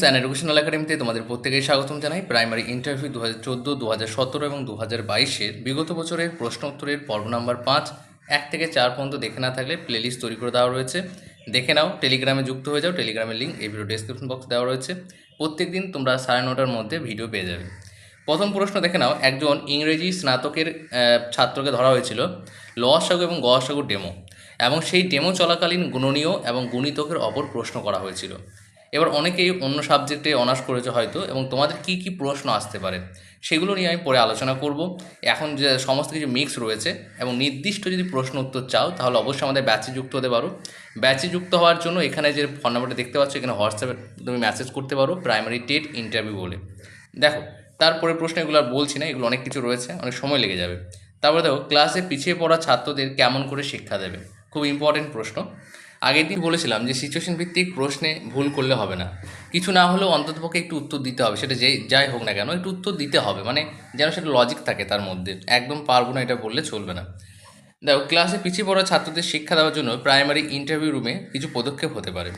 স্যান educational একাডেমিতে তোমাদের প্রত্যেকেই স্বাগতম জানাই। প্রাইমারি ইন্টারভিউ দু হাজার চোদ্দ দু হাজার সতেরো এবং দু হাজার বাইশের বিগত বছরের প্রশ্ন উত্তরের পর্ব নাম্বার পাঁচ। এক থেকে চার পর্যন্ত দেখে না থাকলে প্লেলিস্ট তৈরি করে দেওয়া রয়েছে। দেখে নাও টেলিগ্রামে যুক্ত হয়ে যাও। টেলিগ্রামের লিঙ্ক এই ভিডিও ডেসক্রিপশন বক্স দেওয়া রয়েছে। প্রত্যেক দিন তোমরা সাড়ে নটার মধ্যে ভিডিও পেয়ে যাবে। প্রথম প্রশ্ন দেখে নাও। একজন ইংরেজি স্নাতকের ছাত্রকে ধরা হয়েছিল। লসাগু এবং গসাগু ডেমো এবং সেই ডেমো চলাকালীন গুণনীয় এবং গুণিতকের অপর প্রশ্ন করা হয়েছিল। এবার অনেকেই অন্য সাবজেক্টে অনার্স করেছে হয়তো, এবং তোমাদের কি কি প্রশ্ন আসতে পারে সেগুলো নিয়ে আমি পরে আলোচনা করব। এখন যে সমস্ত কিছু মিক্স রয়েছে, এবং নির্দিষ্ট যদি প্রশ্ন উত্তর চাও, তাহলে অবশ্যই আমাদের ব্যাচে যুক্ত হতে পারো। ব্যাচে যুক্ত হওয়ার জন্য এখানে যে ফোন নাম্বারটা দেখতে পাচ্ছ, এখানে হোয়াটসঅ্যাপে তুমি মেসেজ করতে পারো প্রাইমারি টেট ইন্টারভিউ বলে। দেখো, তারপরে প্রশ্ন এগুলো আর বলছি না, এগুলো অনেক কিছু রয়েছে, অনেক সময় লেগে যাবে। তারপরে দেখো ক্লাসে পিছিয়ে পড়া ছাত্রদের কেমন করে শিক্ষা দেবে? খুব ইম্পর্টেন্ট প্রশ্ন। আগের দিন বলেছিলাম যে সিচুয়েশন ভিত্তিক প্রশ্নে ভুল করলে হবে না। কিছু না হলেও অন্ততপক্ষে একটু উত্তর দিতে হবে, সেটা যে, যাই হোক না কেন, একটু উত্তর দিতে হবে মানে যেন সেটা লজিক থাকে তার মধ্যে, একদম পারব না এটা বললে চলবে না। দেখো ক্লাসে পিছিয়ে পড়া ছাত্রদের শিক্ষা দেওয়ার জন্য প্রাইমারি ইন্টারভিউ রুমে কিছু পদক্ষেপ হতে পারে।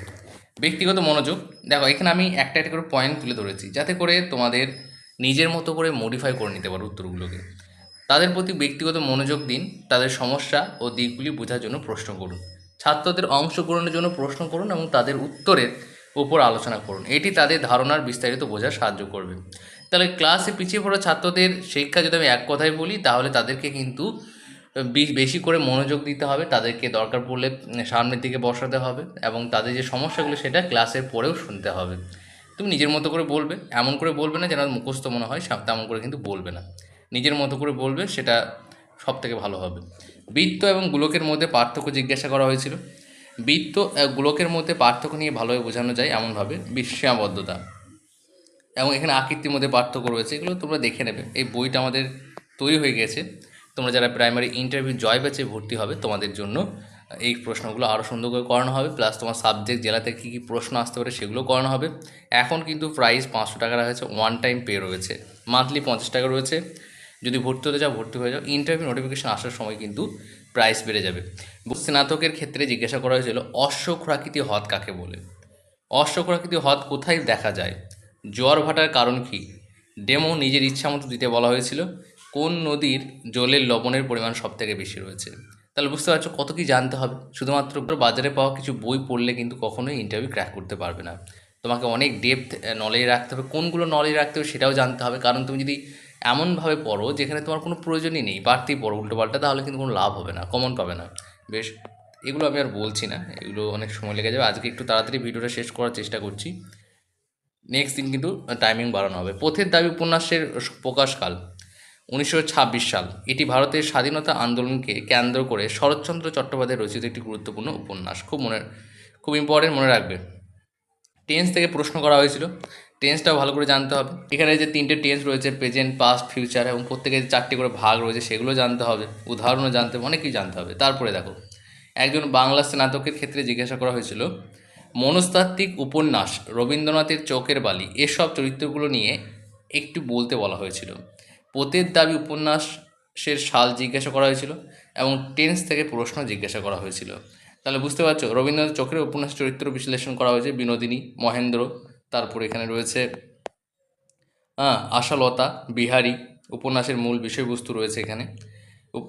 ব্যক্তিগত মনোযোগ, দেখো, এখানে আমি একটা একটা করে পয়েন্ট তুলে ধরেছি, যাতে করে তোমাদের নিজের মতো করে মডিফাই করে নিতে পারো উত্তরগুলোকে। তাদের প্রতি ব্যক্তিগত মনোযোগ দিন, তাদের সমস্যা ও দিকগুলি বোঝার জন্য প্রশ্ন করুন। ছাত্রদের অংশগ্রহণের জন্য প্রশ্ন করুন এবং তাদের উত্তরের উপর আলোচনা করুন। এটি তাদের ধারণার বিস্তারিত বোঝার সাহায্য করবে। তাহলে ক্লাসে পিছিয়ে পড়া ছাত্রদের শিক্ষা যদি আমি এক কথায় বলি, তাহলে তাদেরকে কিন্তু বেশি করে মনোযোগ দিতে হবে। তাদেরকে দরকার পড়লে সামনের দিকে বসাতে হবে এবং তাদের যে সমস্যাগুলো, সেটা ক্লাসের পরেও শুনতে হবে। তুমি নিজের মতো করে বলবে। এমন করে বলবে না যেন মুখস্থ মনে হয় তেমন করে কিন্তু বলবে না। নিজের মতো করে বলবে, সেটা সব থেকে ভালো হবে। বৃত্ত এবং গোলকের মধ্যে পার্থক্য জিজ্ঞাসা করা হয়েছিল। বৃত্ত গোলকের মধ্যে পার্থক্য নিয়ে ভালোভাবে বোঝানো যায় এমনভাবে সীমাবদ্ধতা এবং এখানে আকৃতির মধ্যে পার্থক্য রয়েছে, এগুলো তোমরা দেখে নেবে। এই বইটা আমাদের তৈরি হয়ে গেছে। তোমরা যারা প্রাইমারি ইন্টারভিউ জয় ব্যাচে ভর্তি হবে, তোমাদের জন্য এই প্রশ্নগুলো আরও সুন্দর করে করানো হবে। প্লাস তোমার সাবজেক্ট জেলাতে কী কী প্রশ্ন আসতে পারে সেগুলো করানো হবে। এখন কিন্তু প্রাইস পাঁচশো টাকা রাখা হয়েছে ওয়ান টাইম পে রয়েছে। মান্থলি পঞ্চাশ টাকা রয়েছে। যদি ভর্তি হতে যাও, ভর্তি হয়ে যাও ইন্টারভিউ নোটিফিকেশন আসার সময় কিন্তু প্রাইস বেড়ে যাবে। স্নাতকের ক্ষেত্রে জিজ্ঞাসা করা হয়েছিল অশ্বক্ষরাকৃতি হ্রদ কাকে বলে? অশ্বক্ষরাকৃতি হ্রদ কোথায় দেখা যায়? জোয়ার ভাটার কারণ কি? ডেমো নিজের ইচ্ছা মতো দিতে বলা হয়েছিল, কোন নদীর জলের লবণের পরিমাণ সব থেকে বেশি রয়েছে? তাহলে বুঝতে পারছ, কত কি জানতে হবে। শুধুমাত্র বাজারে পাওয়া কিছু বই পড়লে কিন্তু কখনোই ইন্টারভিউ ক্র্যাক করতে পারবে না। তোমাকে অনেক ডেপথ নলেজ রাখতে হবে। কোনগুলো নলেজ রাখতে হবে সেটাও জানতে হবে। কারণ তুমি যদি এমনভাবে পড়ো যেখানে তোমার কোনো প্রয়োজনই নেই। বাড়তি পড়ো, উল্টোপাল্টা তাহলে কিন্তু কোনো লাভ হবে না কমন পাবে না। বেশ, এগুলো আমি আর বলছি না, এগুলো অনেক সময় লেগে যাবে। আজকে একটু তাড়াতাড়ি ভিডিওটা শেষ করার চেষ্টা করছি। নেক্সট দিন কিন্তু টাইমিং বাড়ানো হবে। পথের দাবি উপন্যাসের প্রকাশকাল, উনিশশো ছাব্বিশ সাল। এটি ভারতের স্বাধীনতা আন্দোলনকে কেন্দ্র করে শরৎচন্দ্র চট্টোপাধ্যায় রচিত একটি গুরুত্বপূর্ণ উপন্যাস। খুব মনে, খুব ইম্পর্টেন্ট মনে রাখবে। টেন্স থেকে প্রশ্ন করা হয়েছিল। টেন্সটাও ভালো করে জানতে হবে। এখানে যে তিনটে টেন্স রয়েছে প্রেজেন্ট পাস্ট ফিউচার এবং প্রত্যেকের চারটে করে ভাগ রয়েছে, সেগুলো জানতে হবে। উদাহরণও জানতে হবে অনেক কিছু জানতে হবে। তারপরে দেখো, একজন বাংলা স্নাতকের ক্ষেত্রে জিজ্ঞাসা করা হয়েছিল, মনস্তাত্ত্বিক উপন্যাস, রবীন্দ্রনাথের চোখের বালি, এসব চরিত্রগুলো নিয়ে একটু বলতে বলা হয়েছিল। পোতের দাবি উপন্যাসের সাল জিজ্ঞাসা করা হয়েছিল এবং টেন্স থেকে প্রশ্ন জিজ্ঞাসা করা হয়েছিল। তাহলে বুঝতে পারছ, রবীন্দ্রনাথ চক্রের উপন্যাস চরিত্র বিশ্লেষণ করা হয়েছে বিনোদিনী, মহেন্দ্র, তারপর এখানে রয়েছে হ্যাঁ আশালতা, বিহারী, উপন্যাসের মূল বিষয়বস্তু রয়েছে এখানে।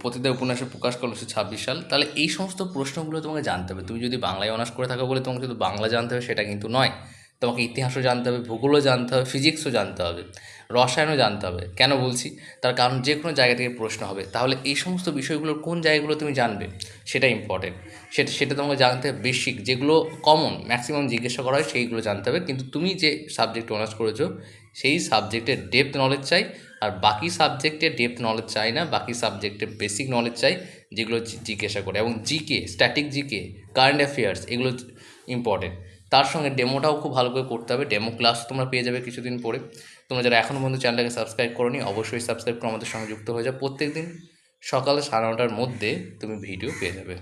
প্রতিটা উপন্যাসে প্রকাশ করল হচ্ছে ছাব্বিশ সাল। তাহলে এই সমস্ত প্রশ্নগুলো তোমাকে জানতে হবে। তুমি যদি বাংলায় অনার্স করে থাকো বলে তোমাকে শুধু বাংলা জানতে হবে, সেটা কিন্তু নয়। তোমাকে ইতিহাসও জানতে হবে, ভূগোলও জানতে হবে, ফিজিক্সও জানতে হবে, রসায়নও জানতে হবে। কেন বলছি? তার কারণ যে কোনো জায়গা থেকে প্রশ্ন হবে। তাহলে এই সমস্ত বিষয়গুলোর কোন জায়গাগুলো তুমি জানবে? সেটা ইম্পর্টেন্ট সেটা সেটা তোমাকে জানতে হবে বেসিক। যেগুলো কমন ম্যাক্সিমাম জিজ্ঞাসা করা হয় সেইগুলো জানতে হবে। কিন্তু তুমি যে সাবজেক্ট অনার্স করেছ, সেই সাবজেক্টের ডেপথ নলেজ চাই। আর বাকি সাবজেক্টের ডেপথ নলেজ চাই না। বাকি সাবজেক্টের বেসিক নলেজ চাই, যেগুলো জিজ্ঞাসা করে। এবং GK static GK current affairs এগুলো ইম্পর্টেন্ট তার সঙ্গে ডেমোটাও খুব ভালো করে করতে হবে। ডেমো ক্লাস তোমরা পেয়ে যাবে কিছুদিন পরে। তোমরা যারা এখনও পর্যন্ত চ্যানেলটাকে সাবস্ক্রাইব করোনি, অবশ্যই সাবস্ক্রাইব করে আমাদের সঙ্গে যুক্ত হয়ে যাও। প্রত্যেক দিন সকাল সাড়ে নটার মধ্যে তুমি ভিডিও পেয়ে যাবে।